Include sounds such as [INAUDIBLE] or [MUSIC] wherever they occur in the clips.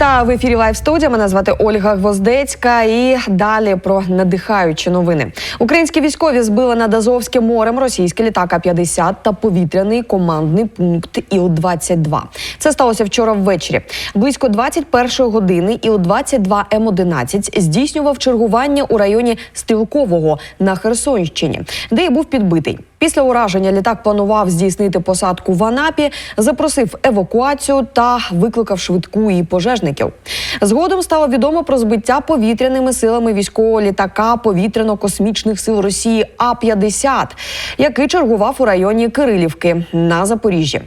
Вітаю в ефірі Лайв студія. Мене звати Ольга Гвоздецька. І далі про надихаючі новини. Українські військові збили над Азовським морем російський літак А-50 та повітряний командний пункт Іл-22. Це сталося вчора ввечері. Близько 21 години Іл-22 М-11 здійснював чергування у районі Стрілкового на Херсонщині, де й був підбитий. Після ураження літак планував здійснити посадку в Анапі, запросив евакуацію та викликав швидку і пожежників. Згодом стало відомо про збиття повітряними силами військового літака повітряно-космічних сил Росії А-50, який чергував у районі Кирилівки на Запоріжжі.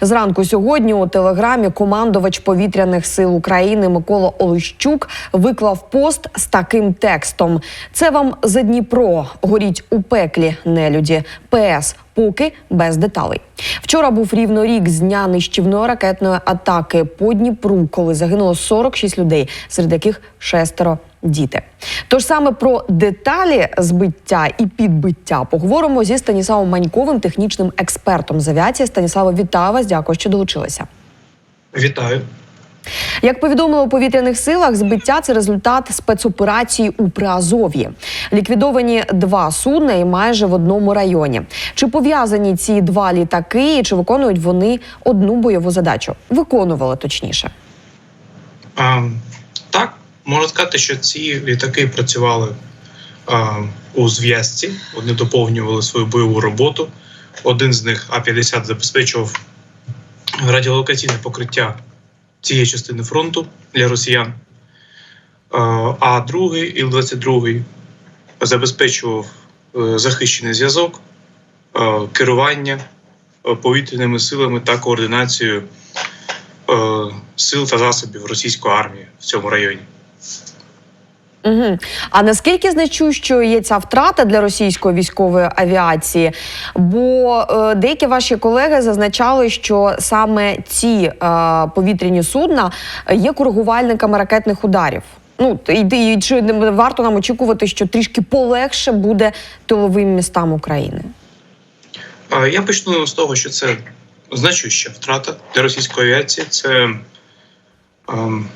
Зранку сьогодні у телеграмі командувач повітряних сил України Микола Олещук виклав пост з таким текстом: Це вам за Дніпро, горіть у пеклі нелюді. ПС поки без деталей. Вчора був рівно рік з дня нищівної ракетної атаки по Дніпру, коли загинуло 46 людей, серед яких шестеро діти. Тож саме про деталі збиття і підбиття поговоримо зі Станіславом Маньковим, технічним експертом з авіації. Станіслава, вітаю вас. Дякую, що долучилися. Вітаю. Як повідомили у повітряних силах, збиття це результат спецоперації у Приазов'ї. Ліквідовані два судна і майже в одному районі. Чи пов'язані ці два літаки, і чи виконують вони одну бойову задачу? Виконували точніше. А, так, можна сказати, що ці літаки працювали а, у зв'язці, вони доповнювали свою бойову роботу. Один з них А-50 забезпечував радіолокаційне покриття цієї частини фронту для росіян. А, другий Іл-22 забезпечував е, захищений зв'язок, е, керування е, повітряними силами та координацію сил та засобів російської армії в цьому районі. Угу. А наскільки значущою є ця втрата для російської військової авіації? Бо е, деякі ваші колеги зазначали, що саме ці е, повітряні судна є коригувальниками ракетних ударів. Ну і, і чи варто нам очікувати, що трішки полегше буде тиловим містам України? Я почну з того, що це значуща втрата для російської авіації. Це ем,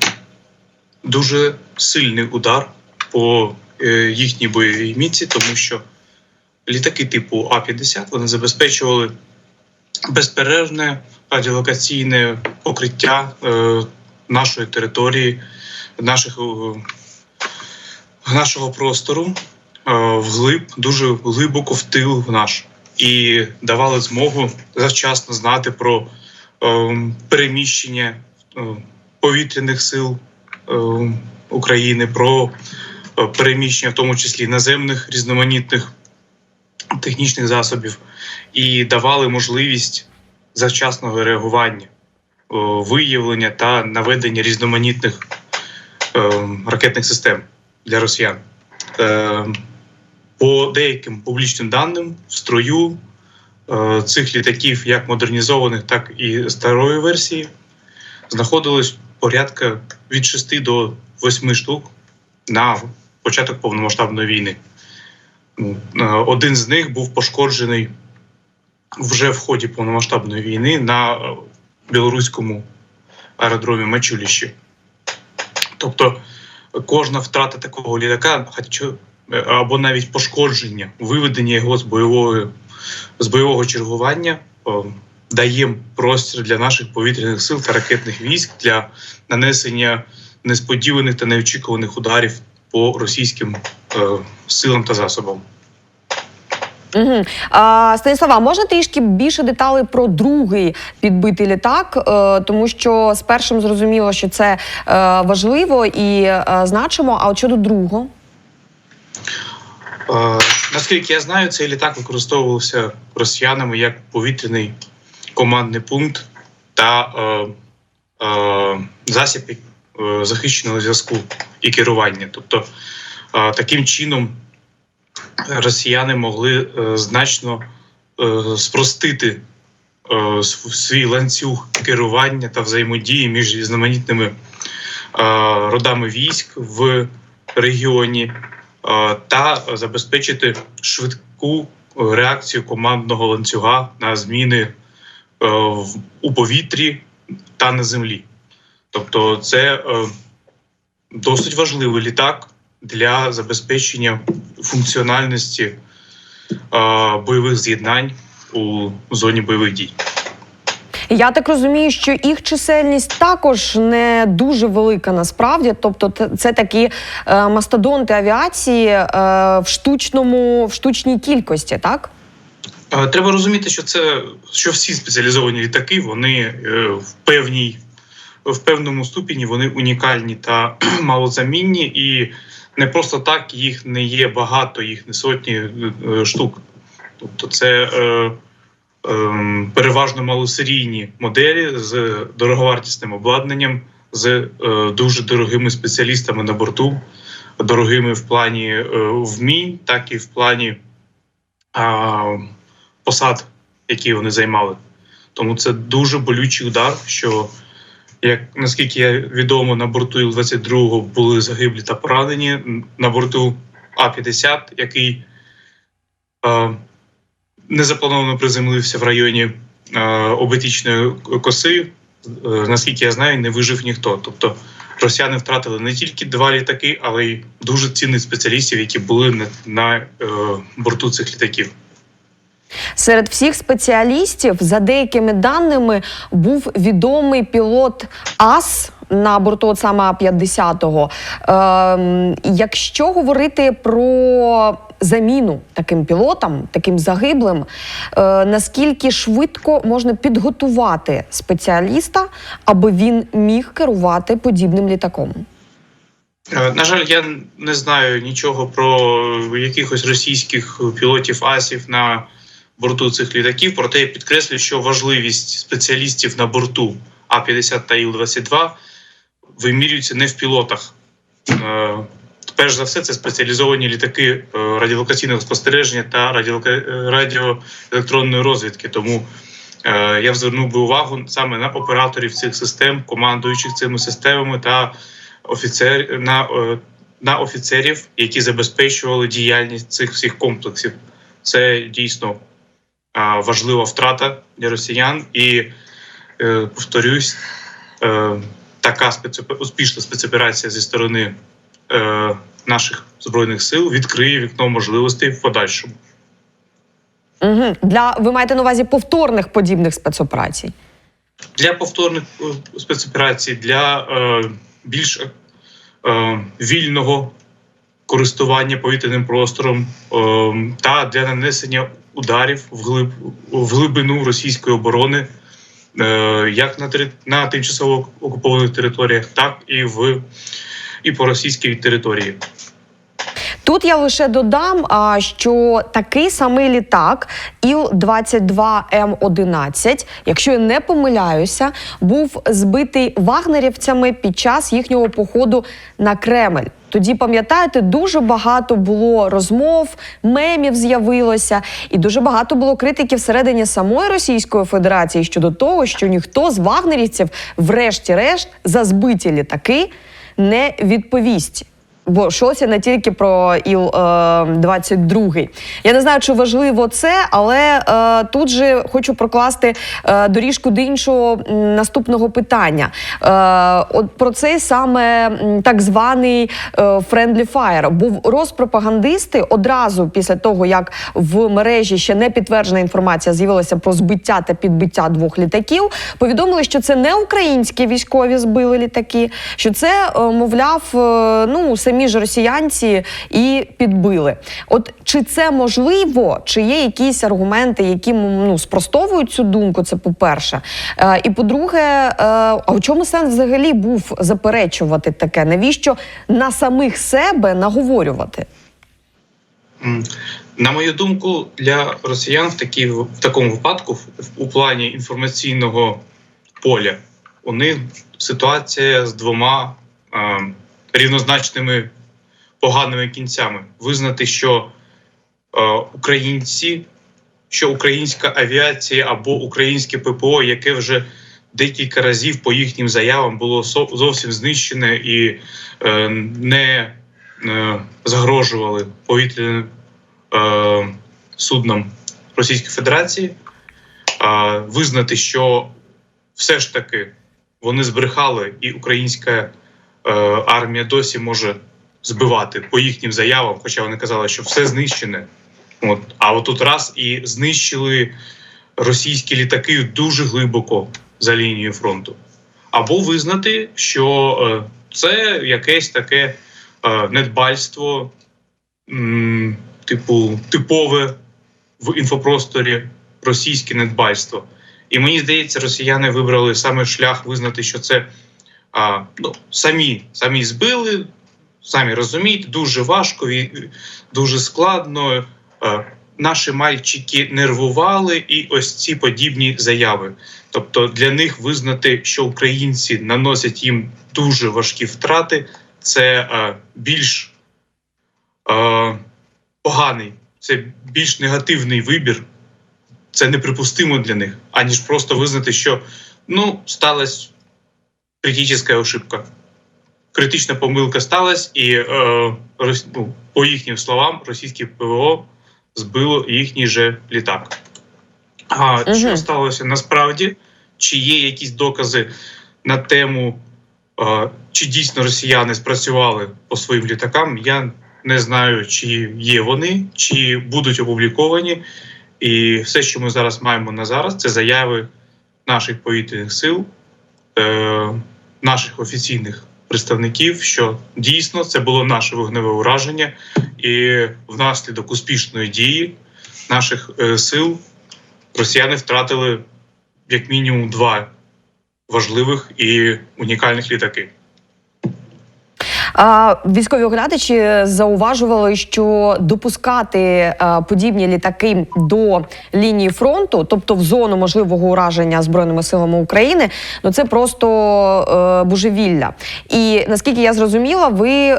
дуже сильний удар по е, їхній бойовій міці, тому що літаки типу А-50 вони забезпечували безперервне радіолокаційне покриття е, нашої території, наших, е, нашого простору е, вглиб, дуже глибоко в тил в наш. І давали змогу завчасно знати про е, переміщення повітряних сил України, про переміщення, в тому числі наземних різноманітних технічних засобів, і давали можливість завчасного реагування, виявлення та наведення різноманітних ракетних систем для росіян. Е, по деяким публічним даним в строю е, цих літаків, як модернізованих, так і старої версії, знаходилось порядка від 6 до 8 штук на початок повномасштабної війни. Ну, е, Один з них був пошкоджений вже в ході повномасштабної війни на е, білоруському аеродромі Мачуліщі. Тобто кожна втрата такого літака, е, або навіть пошкодження, виведення його з бойової з бойового чергування о, дає простір для наших повітряних сил та ракетних військ для нанесення несподіваних та неочікуваних ударів по російським е, силам та засобам. Угу. А, Станіслава, можна трішки більше деталей про другий підбитий літак, е, тому що з першим зрозуміло, що це е, важливо і е, значимо. А от щодо другого, Е, наскільки я знаю, цей літак використовувався росіянами як повітряний командний пункт та е, е, засіб е, захищеного зв'язку і керування. Тобто, е, таким чином росіяни могли е, значно е, спростити е, свій ланцюг керування та взаємодії між різноманітними родами військ в регіоні та забезпечити швидку реакцію командного ланцюга на зміни у повітрі та на землі. Тобто, це досить важливий літак для забезпечення функціональності е, бойових з'єднань у зоні бойових дій. Я так розумію, що їх чисельність також не дуже велика насправді. Тобто, це такі е, мастодонти авіації е, в штучному, в штучній кількості, так? Треба розуміти, що це що всі спеціалізовані літаки, вони е, в певній в певному ступені вони унікальні та [CLEARS THROAT] малозамінні, і не просто так їх не є багато, їх не сотні е, е, штук. Тобто, це е, е, переважно малосерійні моделі з дороговартісним обладнанням, з е, дуже дорогими спеціалістами на борту, дорогими в плані е, вмінь, так і в плані а, посад, які вони займали. Тому це дуже болючий удар. Що як наскільки я відомо, на борту Іл-22 були загиблі та поранені. На борту А-50, який а, незаплановано приземлився в районі а, обетічної коси. е, Наскільки я знаю, не вижив ніхто. Тобто росіяни втратили не тільки два літаки, але й дуже цінних спеціалістів, які були на, на е, борту цих літаків. Серед всіх спеціалістів, за деякими даними, був відомий пілот АС на борту от саме А-50. Ем, якщо говорити про заміну таким пілотам, таким загиблим, е, наскільки швидко можна підготувати спеціаліста, аби він міг керувати подібним літаком? Е, На жаль, я не знаю нічого про якихось російських пілотів асів на борту цих літаків. Проте я підкреслюю, що важливість спеціалістів на борту А-50 та Іл-22 вимірюється не в пілотах. Е, Перш за все, це спеціалізовані літаки е, радіолокаційного спостереження та е, радіоелектронної розвідки. Тому я б звернув би увагу саме на операторів цих систем, командуючих цими системами та офіцер на, на офіцерів, які забезпечували діяльність цих всіх комплексів. Це дійсно а, важлива втрата для росіян, і е, повторюсь, е, така успішна спецоперація зі сторони е, наших збройних сил відкриє вікно можливостей в подальшому. Угу. Для ви маєте на увазі повторних подібних спецоперацій? для повторних спецоперацій, для е, більш е, вільного користування повітряним простором е, та для нанесення ударів в, глиб, в глибину російської оборони, е, як на, на тимчасово окупованих територіях, так і в і по російській території. Тут я лише додам, що такий самий літак Іл-22М11, якщо я не помиляюся, був збитий вагнерівцями під час їхнього походу на Кремль. Тоді пам'ятаєте, дуже багато було розмов, мемів з'явилося, і дуже багато було критики всередині самої Російської Федерації щодо того, що ніхто з вагнерівців, врешті-решт, за збиті літаки не відповість. Бо йшлося не тільки про іл 22 Я не знаю, чи важливо це, але е, тут же хочу прокласти е, доріжку до іншого наступного питання. Е, от про цей саме так званий е, friendly fire. Бо розпропагандисти одразу після того, як в мережі ще не підтверджена інформація з'явилася про збиття та підбиття двох літаків, повідомили, що це не українські військові збили літаки, що це, е, мовляв, е, ну самі ж росіянці і підбили. От чи це можливо, чи є якісь аргументи, які ну спростовують цю думку? Це по-перше. Е, і по-друге, е, а у чому сенс взагалі був заперечувати таке? Навіщо на самих себе наговорювати? На мою думку, для росіян в, такій, в такому випадку, в- у плані інформаційного поля, у них ситуація з двома е, рівнозначними поганими кінцями. Визнати, що е, українці, що українська авіація або українське ППО, яке вже декілька разів по їхнім заявам було зовсім знищене і е, не е, загрожували повітряним е, судном Російської Федерації, е, визнати, що все ж таки вони збрехали, і українська армія досі може збивати по їхнім заявам, хоча вони казали, що все знищене. От. А от тут раз і знищили російські літаки дуже глибоко за лінією фронту. Або визнати, що е, це якесь таке е, недбальство, типу, типове в інфопросторі російське недбальство. І мені здається, росіяни вибрали саме шлях визнати, що це а, ну, самі, самі збили, самі розумієте, дуже важко, ві- дуже складно. Е, Наші мальчики нервували, і ось ці подібні заяви. Тобто для них визнати, що українці наносять їм дуже важкі втрати, це е, більш е, поганий, це більш негативний вибір. Це неприпустимо для них, аніж просто визнати, що ну сталася критична ошибка. Критична помилка сталася, і е, рос- ну, по їхнім словам, російське ПВО збило їхній же літак. А Мгм. що сталося насправді? Чи є якісь докази на тему, е, чи дійсно росіяни спрацювали по своїм літакам? Я не знаю, чи є вони, чи будуть опубліковані. І все, що ми зараз маємо на зараз, це заяви наших повітряних сил, е, наших офіційних представників, що дійсно це було наше вогневе ураження, і внаслідок успішної дії наших е, сил росіяни втратили як мінімум два важливих і унікальних літаки. Військові оглядачі зауважували, що допускати подібні літаки до лінії фронту, тобто в зону можливого ураження збройними силами України, ну це просто е, божевілля. І наскільки я зрозуміла, ви е,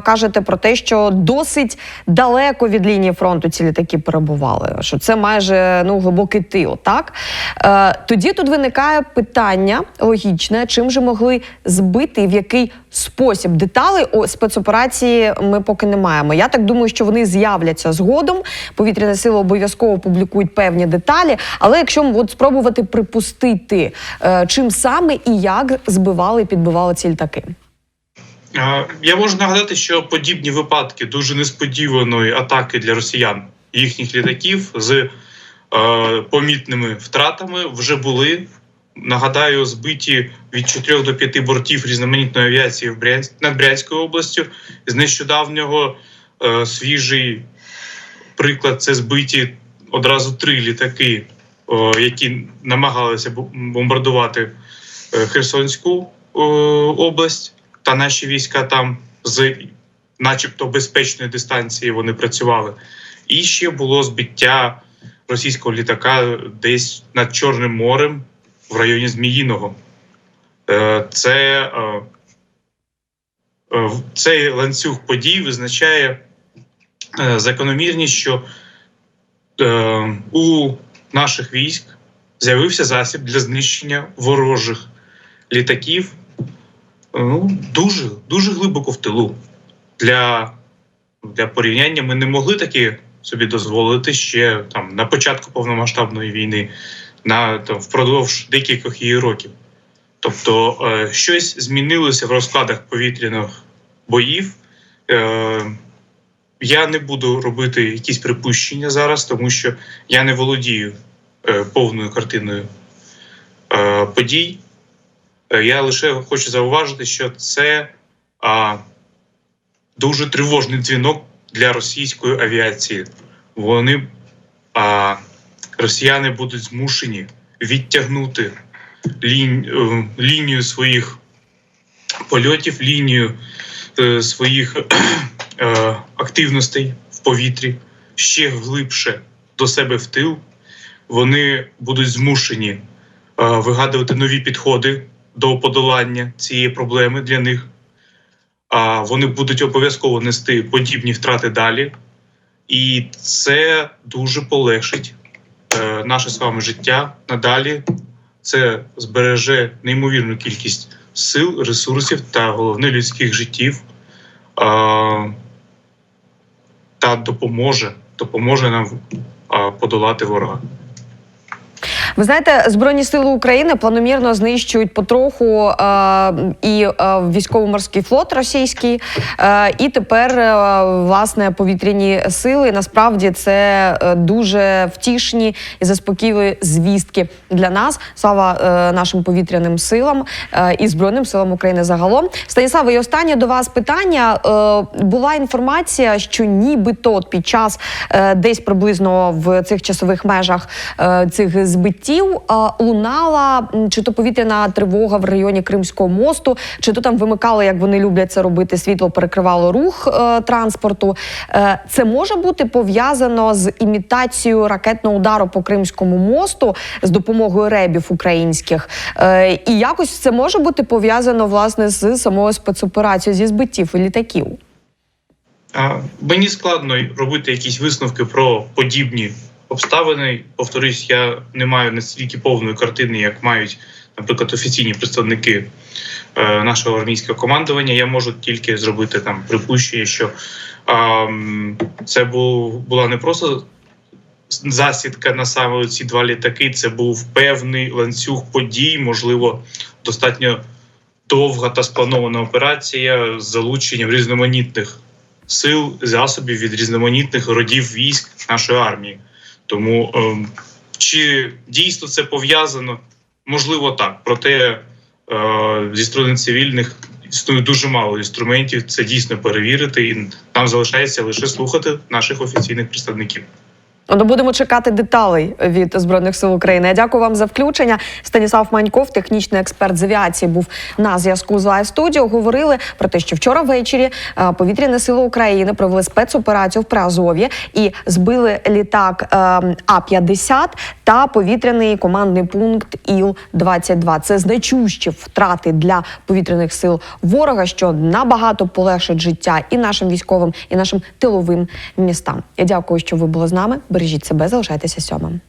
кажете про те, що досить далеко від лінії фронту ці літаки перебували. Що це майже ну глибокий тил. Так е, тоді тут виникає питання логічне, чим же могли збити в який спосіб деталей о, спецоперації ми поки не маємо. Я так думаю, що вони з'являться згодом. Повітряні сили обов'язково публікують певні деталі. Але якщо от спробувати припустити, е, чим саме і як збивали і підбивали ці літаки. Я можу нагадати, що подібні випадки дуже несподіваної атаки для росіян їхніх літаків з е, помітними втратами вже були. Нагадаю, збиті від 4 до 5 бортів різноманітної авіації в Брянськ, над Брянською областю. З нещодавнього е, свіжий приклад це збиті одразу три літаки, е, які намагалися бомбардувати е, Херсонську е, область та наші війська там з начебто безпечної дистанції вони працювали. І ще було збиття російського літака десь над Чорним морем в районі Зміїного. Е, Це, е, е, цей ланцюг подій визначає закономірність, що у наших військ з'явився засіб для знищення ворожих літаків ну, дуже, дуже глибоко в тилу. Для, для порівняння ми не могли таки собі дозволити ще там на початку повномасштабної війни, на там, впродовж декількох її років. Тобто е, щось змінилося в розкладах повітряних боїв. Е, я не буду робити якісь припущення зараз, тому що я не володію е, повною картиною е, подій. Е, Я лише хочу зауважити, що це а, дуже тривожний дзвінок для російської авіації. Вони а, росіяни будуть змушені відтягнути лінь, е, лінію своїх польотів, лінію е, своїх е, активностей в повітрі ще глибше до себе в тил. Вони будуть змушені вигадувати нові підходи до подолання цієї проблеми для них. А вони будуть обов'язково нести подібні втрати далі, і це дуже полегшить наше з вами життя надалі. Це збереже неймовірну кількість сил, ресурсів та головне людських життів. Е, та допоможе, допоможе нам е, подолати ворога. Ви знаєте, збройні сили України планомірно знищують потроху е, і е, військово-морський флот російський, е, і тепер е, власне повітряні сили. Насправді це е, дуже втішні і заспокійливі звістки для нас. Слава е, нашим повітряним силам е, і збройним силам України загалом. Станіславе, і останнє до вас питання. Е, була інформація, що нібито під час е, десь приблизно в цих часових межах е, цих збиттів е, лунала чи то повітряна тривога в районі Кримського мосту, чи то там вимикали, як вони люблять це робити, світло перекривало рух е, транспорту. Е, це може бути пов'язано з імітацією ракетного удару по Кримському мосту з допомогою ребів українських. Е, і якось це може бути пов'язано власне з самою спецоперацією зі збиттів літаків. А, Мені складно робити якісь висновки про подібні обставини. Повторюсь, я не маю настільки повної картини, як мають, наприклад, офіційні представники е, нашого армійського командування. Я можу тільки зробити там припущення, що це була не просто засідка на саме ці два літаки. Це був певний ланцюг подій, можливо, достатньо довга та спланована операція з залученням різноманітних сил, засобів від різноманітних родів військ нашої армії. Тому ем, чи дійсно це пов'язано? Можливо, так. Проте е, зі сторони цивільних існує дуже мало інструментів це дійсно перевірити, і нам залишається лише слухати наших офіційних представників. Ну, будемо чекати деталей від збройних сил України. Я дякую вам за включення. Станіслав Маньков, технічний експерт з авіації, був на зв'язку з Лайв Студіо. Говорили про те, що вчора ввечері е, повітряні сили України провели спецоперацію в Приазов'ї і збили літак е, А-50 та повітряний командний пункт Іл-22. Це значущі втрати для повітряних сил ворога, що набагато полегшить життя і нашим військовим, і нашим тиловим містам. Я дякую, що ви були з нами. Бережіть себе, залишайтеся сьомим.